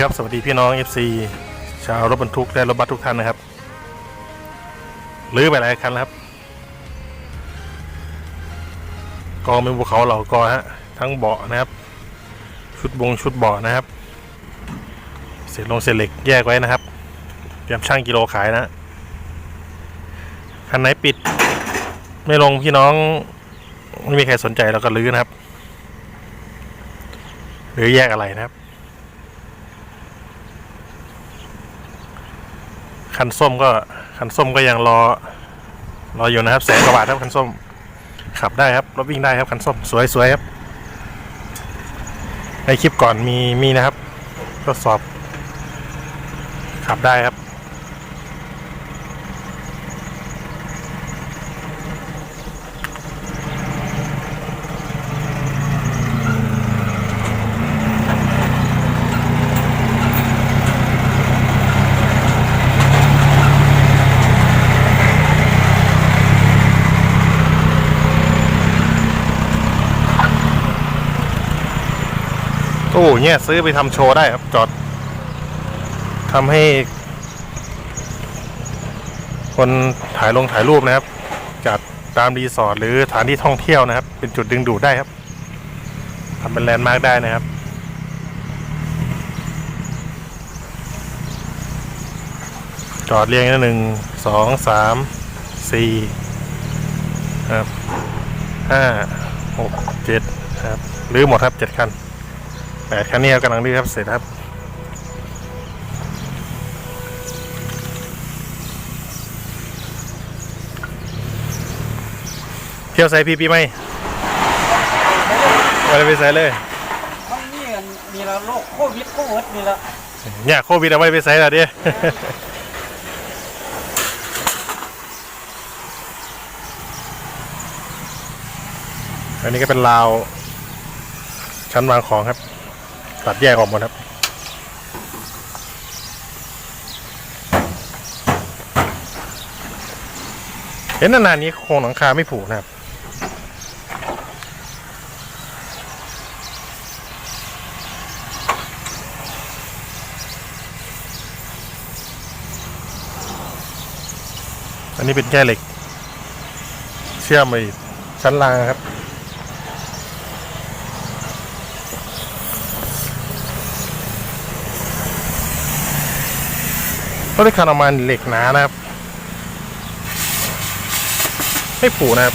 ดีครับ สวัสดีพี่น้อง FC ชาวรถบรรทุกและรถบัสทุกท่านนะครับลื้อไปหลายคันแล้วครับกองเป็นภูเขาเหล่ากอฮะทั้งเบาะนะครับ ชุดบงชุดเบาะนะครับเศษลงเศษเหล็กแยกไว้นะครับเตรียมช่างกิโลขายนะคันไหนปิด ไม่ลงพี่น้องไม่มีใครสนใจเราก็ลื้อนะครับหรือแยกอะไรนะครับ คันส้มก็คันส้มก็ยังรอ รออยู่นะครับแสนกว่าบาทครับคันส้ม ขับได้ครับรถวิ่งได้ครับคันส้มสวยสวยครับ ในคลิปก่อนมีมีนะครับทดสอบ ขับได้ครับ โอ้เนี่ยซื้อไปทำโชว์ได้ครับ จอดทำให้ คนถ่ายลงถ่ายรูปนะครับ จัดตามรีสอร์ทหรือสถานที่ท่องเที่ยวนะครับ เป็นจุดดึงดูดได้ครับทำเป็นแลนด์มาร์กได้นะครับจอดเรียงกันหนึ่งสองสามสี่ครับห้าหกเจ็ดครับหรือหมดครับเจ็ดคัน แปดคันนี้ครับกำลังรีบครับเสร็จครับเที่ยวใส่พี่ปีไหมไม่ได้ไปใส่เลยมันนี่กันมีละโรคโควิดโควิดนี่ละเนี่ยโควิดเอาไว้ไปใส่ละเดิอันนี้ก็เป็นราวชั้นวางของครับ ตัดแยกออกหมดครับเห็นนานๆนี้โครงหลังคาไม่ผูกนะครับ อันนี้เป็นแก้เหล็ก เชื่อมไปชั้นล่างครับ ก็ได้คันออกมาเหล็กหนานะครับ ไม่ผูนะครับ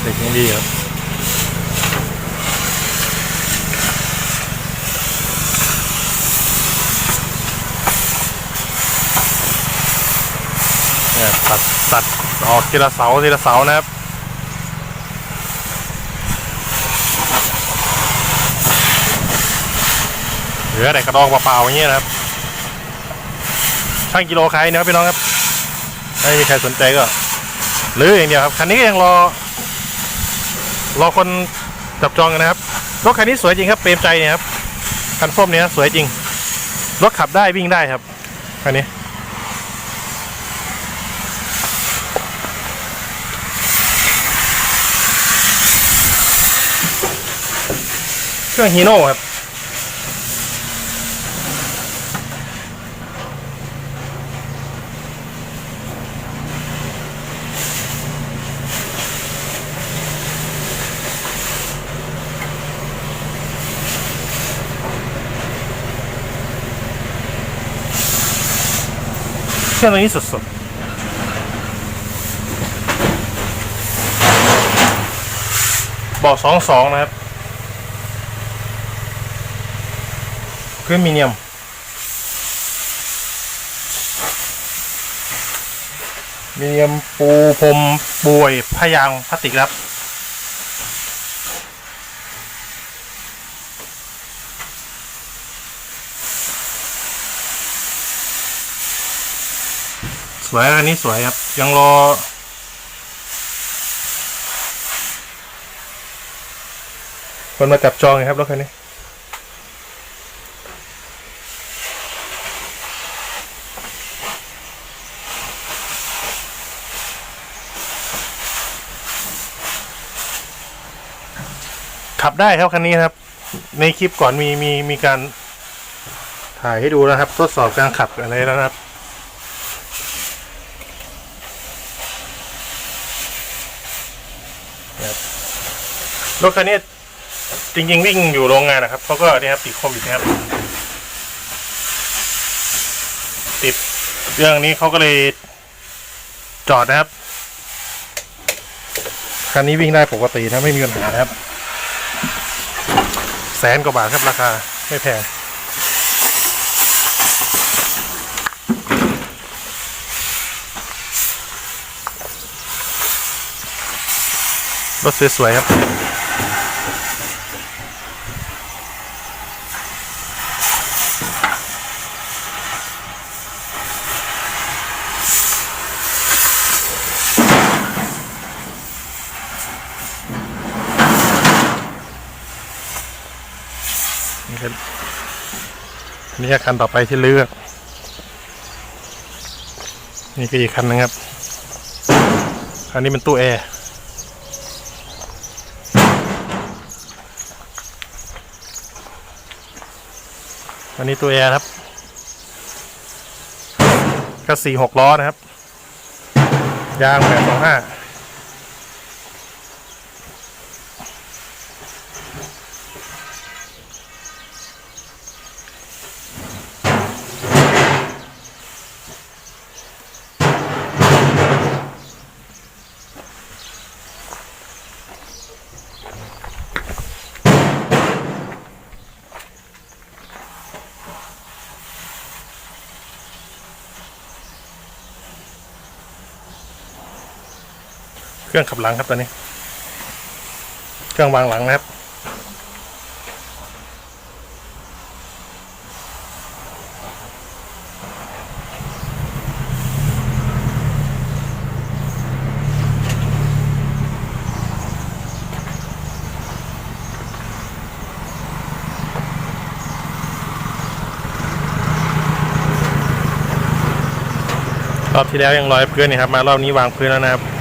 เหล็กยังดีครับเนี่ยตัดตัดออกทีละเสาทีละเสานะครับ เหลือแต่กระดองเปล่าๆอย่างเงี้ยนะครับช่างกิโลขายนะครับพี่น้องครับไม่มีใครสนใจก็หรืออย่างเดียวครับคันนี้ยังรอ รอคนจับจองกันนะครับรถคันนี้สวยจริงครับเปรมใจเนี่ยครับคันส้มเนี่ยสวยจริงรถขับได้วิ่งได้ครับคันนี้เครื่องฮีโน่ครับ เครื่องตัวนี้สดๆบสองสองนะครับเครื่องมีเนียม มีเนียมปูพรมบวยพยางพลาสติกครับ สวยอันนี้สวยครับ ยังรอ คนมาจับจองครับรถคันนี้ขับได้ครับคันนี้ครับ ในคลิปก่อนมีมีมีการถ่ายให้ดูนะครับ ทดสอบการขับอะไรแล้วนะครับ รถคันนี้จริง ๆ วิ่งอยู่โรงงานนะครับเขาก็เนี่ยครับติดโควิดนะครับ ติดเรื่องนี้เขาก็เลยจอดนะครับ คันนี้วิ่งได้ปกตินะไม่มีปัญหานะครับ แสนกว่าบาทครับราคา ไม่แพง รถสวยๆครับนี่ครับนี่คือคันต่อไปที่เลือก นี่คืออีกคันนึงครับคันนี้เป็นตู้แอร์ อันนี้ตัวแอร์ครับ ก็สี่หกล้อนะครับ ยางแปดสองห้า รื่องขับหลังครับตัวนี้ เครื่องวางหลังนะครับ รอบที่แล้วยังลอยพื้นนี่ครับ มารอบนี้วางพื้นแล้วนะครับ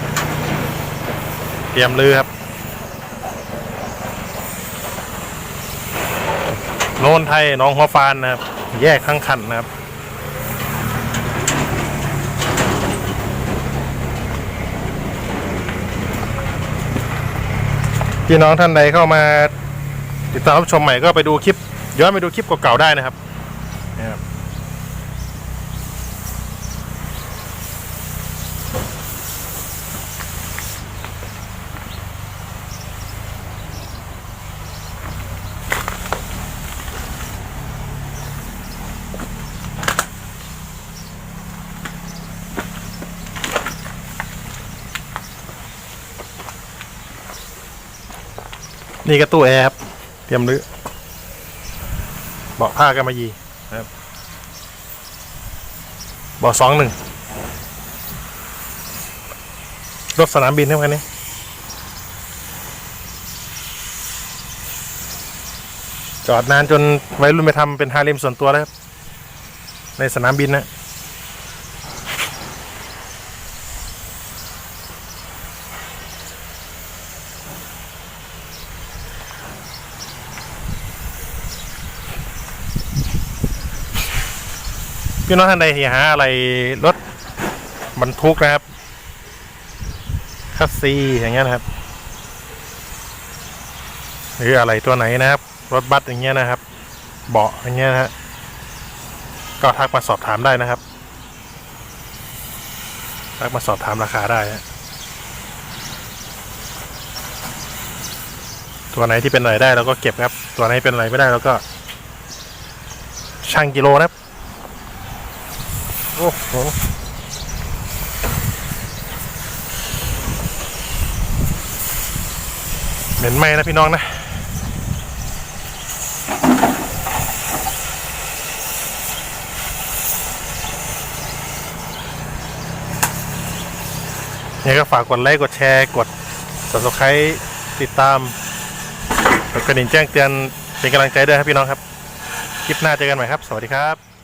เตรียมลือครับ โนนไทยน้องหัวฟานนะครับ แยกข้างคันนะครับพี่น้องท่านใดเข้ามาติดตามรับชมใหม่ก็ไปดูคลิป ย้อนไปดูคลิปเก่าๆได้นะครับนะครับ นี่ก็ตู้แอร์ครับเตรียมรื้อเบาะผ้ากันมายีนะครับเบาะสองหนึ่งรถสนามบินเท่ากันนี้จอดนานจนไว้รุ่นไปทำเป็นฮาเร็มส่วนตัวแล้วครับ ในสนามบินนะ พี่น้องท่านใดที่หาอะไรรถบรรทุกนะครับคัสซีอย่างเงี้ยนะครับ หรืออะไรตัวไหนนะครับ รถบัสอย่างเงี้ยนะครับ เบาะอย่างเงี้ยนะฮะก็ทักมาสอบถามได้นะครับ ทักมาสอบถามราคาได้ฮะตัวไหนที่เป็นอะไรได้เราก็เก็บครับ ตัวไหนเป็นอะไรไม่ได้เราก็ช่างกิโลนะครับ โอ้โหเหม็นไหมนะพี่น้องนะยังก็ฝากกดไลค์ กดแชร์ กด subscribe ติดตามกดกระดิ่งแจ้งเตือนเป็นกำลังใจด้วยครับพี่น้องครับ คลิปหน้าเจอกันใหม่ครับ สวัสดีครับ